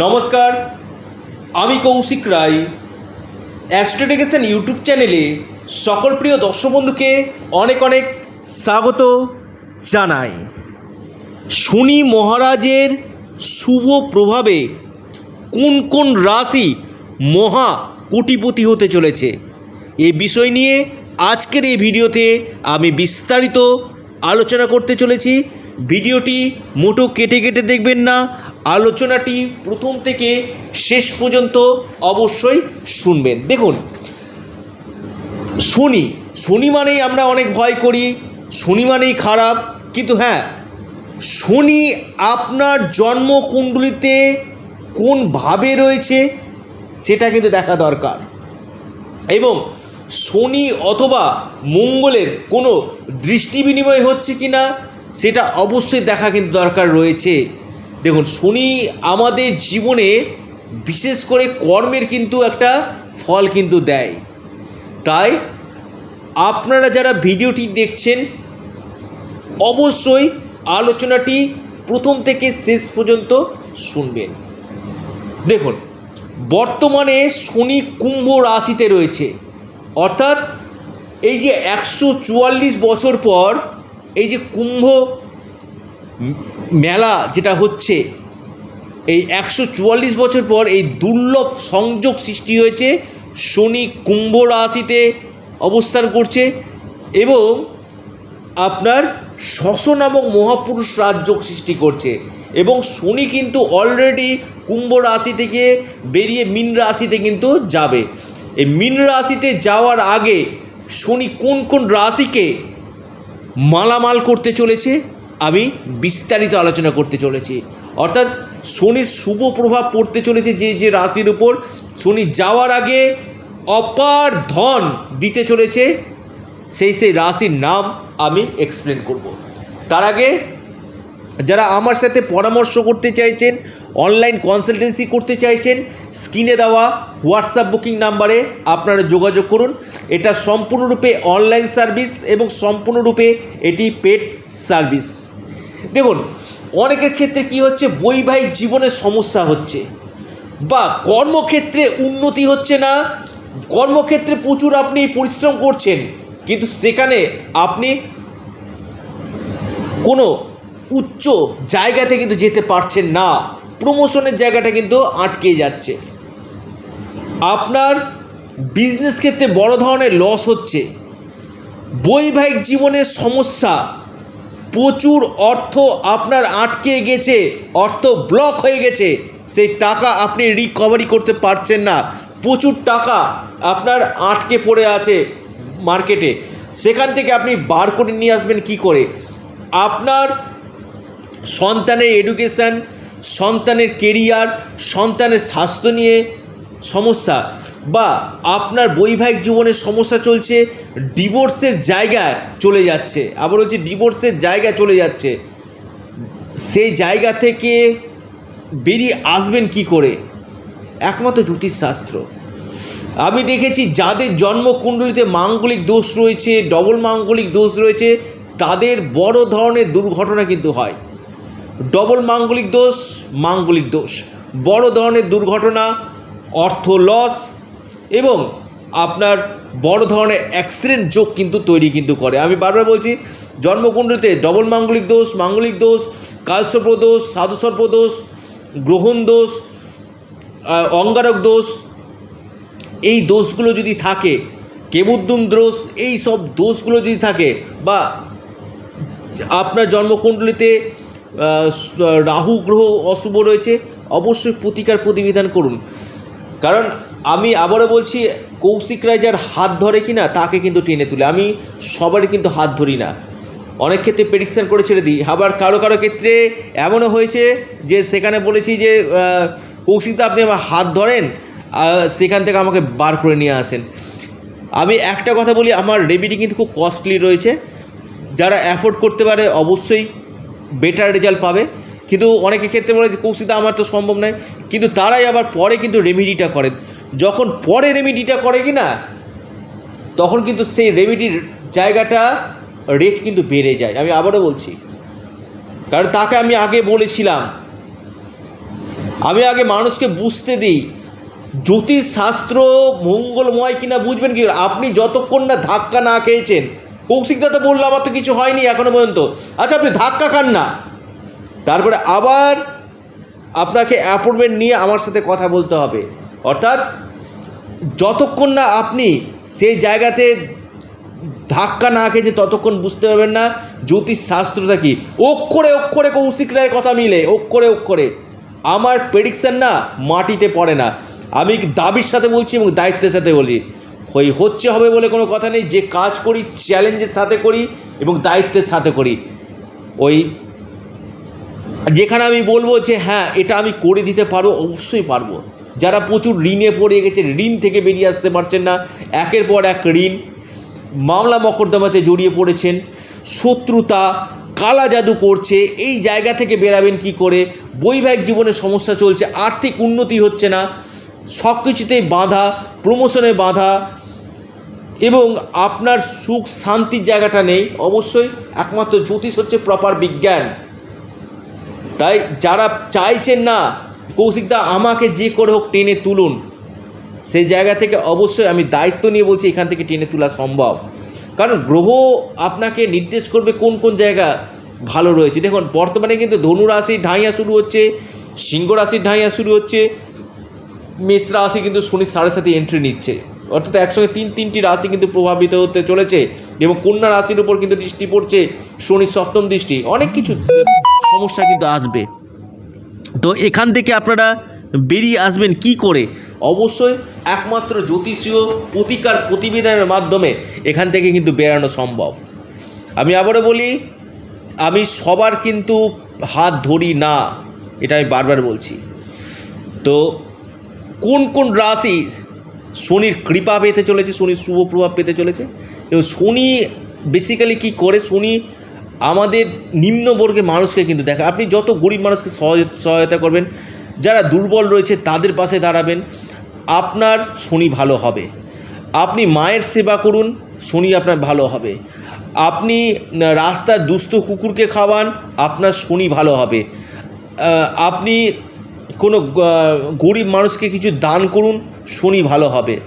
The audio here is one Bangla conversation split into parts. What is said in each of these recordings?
নমস্কার, আমি কৌশিক রায়। অ্যাস্ট্রোডিকেশন ইউটিউব চ্যানেলে সকল প্রিয় দর্শক বন্ধুকে অনেক অনেক স্বাগত জানাই। শনি মহারাজের শুভ প্রভাবে কোন কোন রাশি মহা কোটিপতি হতে চলেছে, এ বিষয় নিয়ে আজকের এই ভিডিওতে আমি বিস্তারিত আলোচনা করতে চলেছি। ভিডিওটি মোটো কেটে কেটে দেখবেন না আলোচনাটি প্রথম থেকে শেষ পর্যন্ত অবশ্যই শুনবেন। দেখুন, শনি শনি মানেই আমরা অনেক ভয় করি, শনি মানেই খারাপ, কিন্তু হ্যাঁ শনি আপনার জন্মকুণ্ডলিতে কোন ভাবে রয়েছে সেটা কিন্তু দেখা দরকার। এবং শনি অথবা মঙ্গলের কোনো দৃষ্টি বিনিময় হচ্ছে কি না সেটা অবশ্যই দেখা কিন্তু দরকার রয়েছে। দেখুন, শনি আমাদের জীবনে বিশেষ করে কর্মের কিন্তু একটা ফল কিন্তু দেয়। তাই আপনারা যারা ভিডিওটি দেখছেন, অবশ্যই আলোচনাটি প্রথম থেকে শেষ পর্যন্ত শুনবেন। দেখুন, বর্তমানে শনি কুম্ভ রাশিতে রয়েছে। অর্থাৎ এই যে একশো চুয়াল্লিশ বছর পর এই যে কুম্ভ মেলা যেটা হচ্ছে, এই একশো চুয়াল্লিশ বছর পর এই দুর্লভ সংযোগ সৃষ্টি হয়েছে, শনি কুম্ভ রাশিতে অবস্থান করছে এবং আপনার শশ নামক মহাপুরুষ রাজযোগ সৃষ্টি করছে এবং শনি কিন্তু অলরেডি কুম্ভ রাশি থেকে বেরিয়ে মীন রাশিতে কিন্তু যাবে। এই মীন রাশিতে যাওয়ার আগে শনি কোন কোন রাশিকে মালামাল করতে চলেছে? আমি বিস্তারিত আলোচনা করতে চলেছি। অর্থাৎ শনির শুভ প্রভাব পড়তে চলেছে যে যে রাশির উপর। শনি যাওয়ার আগে অপার ধন দিতে চলেছে। সেই সেই রাশির নাম আমি এক্সপ্লেন করব। তার আগে যারা আমার সাথে পরামর্শ করতে চাইছেন অনলাইন কনসালটেন্সি করতে চাইছেন স্ক্রিনে দেওয়া হোয়াটসঅ্যাপ বুকিং নাম্বারে আপনারা যোগাযোগ করুন। এটা সম্পূর্ণরূপে অনলাইন সার্ভিস এবং সম্পূর্ণরূপে এটি পেড সার্ভিস দেখুন, অনেকের ক্ষেত্রে কি হচ্ছে, বৈবাহিক জীবনের সমস্যা হচ্ছে। বা কর্মক্ষেত্রে উন্নতি হচ্ছে না, কর্মক্ষেত্রে প্রচুর আপনি পরিশ্রম করছেন, কিন্তু সেখানে আপনি কোনো উচ্চ জায়গাতে কিন্তু যেতে পারছেন না প্রমোশনের জায়গাটা কিন্তু আটকে যাচ্ছে। আপনার বিজনেস ক্ষেত্রে বড় ধরনের লস হচ্ছে। বৈবাহিক জীবনের সমস্যা প্রচুর অর্থ আপনার আটকে গেছে, অর্থ ব্লক হয়ে গেছে। সেই টাকা আপনি রিকভারি করতে পারছেন না। প্রচুর টাকা আপনার আটকে পড়ে আছে মার্কেটে সেখান থেকে আপনি বার করে নিয়ে আসবেন কি করে? আপনার সন্তানের এডুকেশান সন্তানের কেরিয়ার সন্তানের স্বাস্থ্য নিয়ে সমস্যা। বা আপনার বৈবাহিক জীবনের সমস্যা চলছে ডিভোর্সের জায়গায় চলে যাচ্ছে। আবার হচ্ছে ডিভোর্সের জায়গায় চলে যাচ্ছে। সেই জায়গা থেকে বেরিয়ে আসবেন কি করে? একমাত্র জ্যোতিষশাস্ত্র। আমি দেখেছি, যাদের জন্মকুণ্ডলিতে মাঙ্গলিক দোষ রয়েছে ডবল মাঙ্গলিক দোষ রয়েছে, তাদের বড় ধরনের দুর্ঘটনা কিন্তু হয়। ডবল মাঙ্গলিক দোষ মাঙ্গলিক দোষ। বড় ধরনের দুর্ঘটনা, অর্থ লস এবং আপনার বড় ধরনের অ্যাক্সিডেন্ট যোগ কিন্তু তৈরি কিন্তু করে। আমি বারবার বলছি, জন্মকুণ্ডলিতে ডবল মাঙ্গলিক দোষ মাঙ্গলিক দোষ কালসর্প দোষ, সাধুসর্প দোষ, গ্রহণ দোষ অঙ্গারক দোষ, এই দোষগুলো যদি থাকে, কেবুদ্দুম দোষ, এই সব দোষগুলো যদি থাকে বা আপনার জন্মকুণ্ডলিতে রাহু, গ্রহ, অশুভ রয়েছে, অবশ্যই প্রতিকার প্রতিবিধান করুন। কারণ আমি আবারও বলছি, কৌশিক রায় যার হাত ধরে কি না তাকে কিন্তু টেনে তুলে। আমি সবারই কিন্তু হাত ধরি না। অনেক ক্ষেত্রে প্রেডিকশান করে ছেড়ে দিই। আবার কারও কারও ক্ষেত্রে এমনও হয়েছে যে, সেখানে বলেছি যে কৌশিকদা আপনি আমার হাত ধরেন সেখান থেকে আমাকে বার করে নিয়ে আসেন। আমি একটা কথা বলি, আমার রেমিডি কিন্তু খুব কস্টলি রয়েছে। যারা অ্যাফোর্ড করতে পারে, অবশ্যই বেটার রেজাল্ট পাবে। কিন্তু অনেকের ক্ষেত্রে বলে যে কৌশিকদা আমার তো সম্ভব নয়। কিন্তু তারাই আবার পরে কিন্তু রেমিডিটা করেন। যখন পরে রেমিডিটা করে কি না তখন কিন্তু সেই রেমিডির জায়গাটা রেট কিন্তু বেড়ে যায়। আমি আবারও বলছি, কারণ তাকে আমি আগে বলেছিলাম, আমি আগে মানুষকে বুঝতে দিই, জ্যোতিষ শাস্ত্র মঙ্গলময় কিনা বুঝবেন কি? আপনি যতক্ষণ না ধাক্কা না খেয়েছেন, কৌশিকদা তো বলল, আমার তো কিছু হয়নি এখনও পর্যন্ত। আচ্ছা আপনি ধাক্কা খান না। তারপরে আবার আপনাকে অ্যাপয়েন্টমেন্ট নিয়ে আমার সাথে কথা বলতে হবে। অর্থাৎ যতক্ষণ না আপনি সেই জায়গাতে ধাক্কা না খেয়েছে ততক্ষণ বুঝতে পারবেন না, জ্যোতিষ শাস্ত্রটা কি? অক্ষরে অক্ষরে কৌশিক রায়ের কথা মিলে, অক্ষরে অক্ষরে। আমার প্রেডিকশান না মাটিতে পড়ে না। আমি দাবির সাথে বলছি এবং দায়িত্বের সাথে বলি। ওই হচ্ছে হবে বলে কোনো কথা নেই। যে কাজ করি চ্যালেঞ্জের সাথে করি এবং দায়িত্বের সাথে করি। ওই, যেখানে আমি বলব যে হ্যাঁ এটা আমি করে দিতে পারব, অবশ্যই পারব। যারা প্রচুর ঋণে পড়ে গেছে, ঋণ থেকে বেরিয়ে আসতে পারছেন না। একের পর এক ঋণ। মামলা মকদ্দমাতে জড়িয়ে পড়েছেন। শত্রুতা, কালা জাদু করছে। এই জায়গা থেকে বেরাবেন কি করে? বৈবাহিক জীবনে সমস্যা চলছে, আর্থিক উন্নতি হচ্ছে না। সব কিছুতেই বাধা, প্রমোশনে বাধা। এবং আপনার সুখ, শান্তির জায়গাটা নেই। অবশ্যই একমাত্র জ্যোতিষ হচ্ছে প্রপার বিজ্ঞান। তাই যারা চাইছেন না কৌশিকদা, আমাকে যে করে হোক টেনে তুলুন। সেই জায়গা থেকে অবশ্যই আমি দায়িত্ব নিয়ে বলছি, এখান থেকে টেনে তোলা সম্ভব। কারণ গ্রহ আপনাকে নির্দেশ করবে কোন কোন জায়গা ভালো রয়েছে। দেখুন, বর্তমানে কিন্তু ধনু রাশির ঢাইয়া শুরু হচ্ছে, সিংহ রাশির ঢাইয়া শুরু হচ্ছে, মেষ রাশি কিন্তু শনির সাড়ে সাথে এন্ট্রি নিচ্ছে। অর্থাৎ একসঙ্গে তিন, তিনটি রাশি কিন্তু প্রভাবিত হতে চলেছে এবং কন্যা রাশির উপর কিন্তু দৃষ্টি পড়ছে শনির সপ্তম দৃষ্টি। অনেক কিছু সমস্যা কিন্তু আসবে। তো এখান থেকে আপনারা বেরিয়ে আসবেন কি করে? অবশ্যই একমাত্র জ্যোতিষীয় প্রতিকার প্রতিবেদনের মাধ্যমে এখান থেকে কিন্তু বেরানো সম্ভব। আমি আবারও বলি, আমি সবার কিন্তু হাত ধরি না, এটা আমি বারবার বলছি। তো কোন কোন রাশি শনির কৃপা পেতে চলেছে, শনির শুভ প্রভাব পেতে চলেছে? এবং শনি বেসিক্যালি কি করে? শনি আমাদের নিম্নবর্গের মানুষকে কিন্তু দেখা, আপনি যত গরিব মানুষকে সহায়- সহায়তা করবেন, যারা দুর্বল রয়েছে তাদের পাশে দাঁড়াবেন, আপনার শনি ভালো হবে। আপনি মায়ের সেবা করুন, শনি আপনার ভালো হবে। আপনি রাস্তার দুস্থ কুকুরকে খাওয়ান, আপনার শনি ভালো হবে। আপনি কোনো গরিব মানুষকে কিছু দান করুন, শনি ভালো হবে।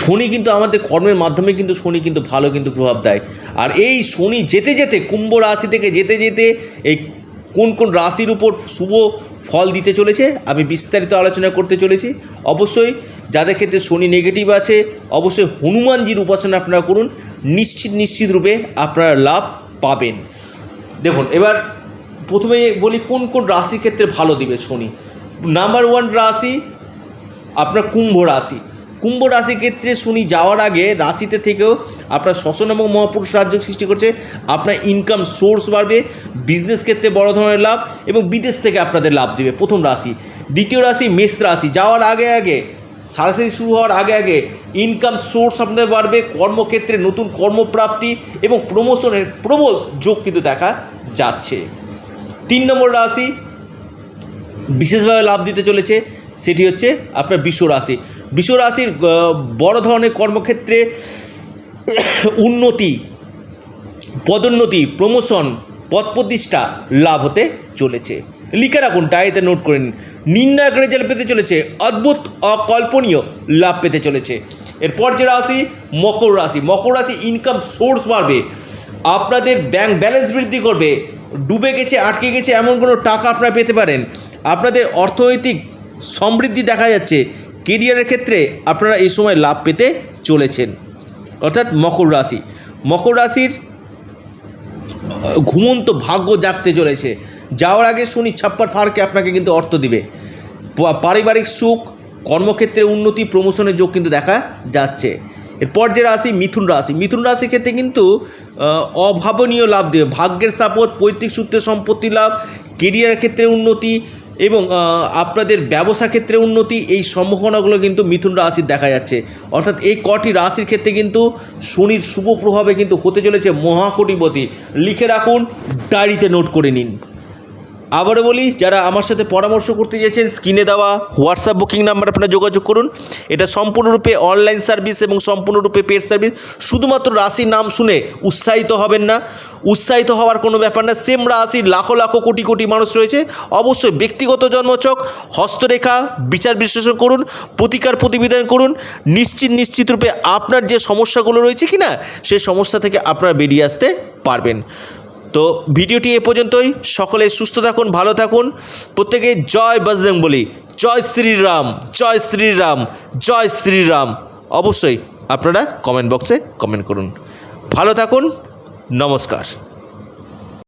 শনি কিন্তু আমাদের কর্মের মাধ্যমে কিন্তু শনি কিন্তু ভালো কিন্তু প্রভাব দেয়। আর এই শনি যেতে যেতে কুম্ভ রাশি থেকে যেতে যেতে এই কোন কোন রাশির উপর শুভ ফল দিতে চলেছে, আমি বিস্তারিত আলোচনা করতে চলেছি। অবশ্যই যাদের ক্ষেত্রে শনি নেগেটিভ আছে, অবশ্যই হনুমানজির উপাসনা আপনারা করুন। নিশ্চিত নিশ্চিত রূপে আপনারা লাভ পাবেন। দেখুন, এবার প্রথমে বলি কোন কোন রাশির ক্ষেত্রে ভালো দিবে শনি। নাম্বার ওয়ান রাশি, আপনার কুম্ভ রাশি। কুম্ভ রাশির ক্ষেত্রে শনি যাওয়ার আগে রাশিতে থেকেও আপনার শ্বসন এবং মহাপুরুষ রাজ্য সৃষ্টি করছে। আপনার ইনকাম সোর্স বাড়বে বিজনেস ক্ষেত্রে বড় ধরনের লাভ এবং বিদেশ থেকে আপনাদের লাভ দেবে প্রথম রাশি। দ্বিতীয় রাশি মেষ রাশি। যাওয়ার আগে আগে সারাসারি শুরু হওয়ার আগে আগে ইনকাম সোর্স আপনাদের বাড়বে, কর্মক্ষেত্রে নতুন কর্মপ্রাপ্তি এবং প্রমোশনের প্রবল যোগ কিন্তু দেখা যাচ্ছে। তিন নম্বর রাশি, বিশেষভাবে লাভ দিতে চলেছে। সেটি হচ্ছে আপনার বিশ্ব রাশি। বিশ্ব রাশির বড় ধরনের কর্মক্ষেত্রে উন্নতি, পদোন্নতি, প্রমোশন পদ প্রতিষ্ঠা লাভ হতে চলেছে। লিখে রাখুন, ডায়েরিতে নোট করে নিন। নির্ণায়ক রেজাল্ট পেতে চলেছে, অদ্ভুত, অকল্পনীয় লাভ পেতে চলেছে। এরপর যে রাশি, মকর রাশি। মকর রাশি ইনকাম সোর্স বাড়বে। আপনাদের ব্যাংক ব্যালেন্স বৃদ্ধি করবে। ডুবে গেছে, আটকে গেছে, এমন কোনো টাকা আপনারা পেতে পারেন। আপনাদের অর্থনৈতিক সমৃদ্ধি দেখা যাচ্ছে। কেরিয়ারের ক্ষেত্রে আপনারা এই সময় লাভ পেতে চলেছেন। অর্থাৎ মকর রাশি। মকর রাশির, ঘুমন্ত ভাগ্য জাগতে চলেছে। যাওয়ার আগে শুনি ছাপ্পার ফারকে আপনাকে কিন্তু অর্থ দিবে। পারিবারিক সুখ, কর্মক্ষেত্রে উন্নতি প্রমোশনের যোগ কিন্তু দেখা যাচ্ছে। এরপর যে রাশি, মিথুন রাশি। মিথুন রাশির ক্ষেত্রে কিন্তু অভাবনীয় লাভ দেবে। ভাগ্যের স্থাপত পৈতৃক সূত্রে সম্পত্তি লাভ কেরিয়ারের ক্ষেত্রে উন্নতি এবং আপনাদের ব্যবসা ক্ষেত্রে উন্নতি, এই সম্ভাবনাগুলো কিন্তু মিথুন রাশির দেখা যাচ্ছে। অর্থাৎ এই কটি রাশির ক্ষেত্রে কিন্তু শনির শুভ প্রভাবে কিন্তু হতে চলেছে মহাকটিপতি। লিখে রাখুন, ডায়েরিতে নোট করে নিন। আবারও বলি, যারা আমার সাথে পরামর্শ করতে চেয়েছেন, স্ক্রিনে দেওয়া হোয়াটসঅ্যাপ বুকিং নাম্বার আপনারা যোগাযোগ করুন। এটা সম্পূর্ণরূপে অনলাইন সার্ভিস এবং সম্পূর্ণরূপে পেড সার্ভিস। শুধুমাত্র রাশির নাম শুনে উৎসাহিত হবেন না। উৎসাহিত হওয়ার কোনো ব্যাপার না, সেম রাশির লাখো লাখো কোটি কোটি মানুষ রয়েছে। অবশ্যই ব্যক্তিগত জন্মচক, হস্তরেখা, বিচার বিশ্লেষণ করুন, প্রতিকার প্রতিবিধান করুন। নিশ্চিত নিশ্চিত রূপে আপনার যে সমস্যাগুলো রয়েছে কি না সেই সমস্যা থেকে আপনারা বেরিয়ে আসতে পারবেন। তো ভিডিওটি এ পর্যন্তই। সকলে সুস্থ থাকুন, ভালো থাকুন। প্রত্যেকে জয় বজরং বলি জয় শ্রীরাম জয় শ্রীরাম জয় শ্রীরাম। অবশ্যই আপনারা কমেন্ট বক্সে কমেন্ট করুন। ভালো থাকুন, নমস্কার।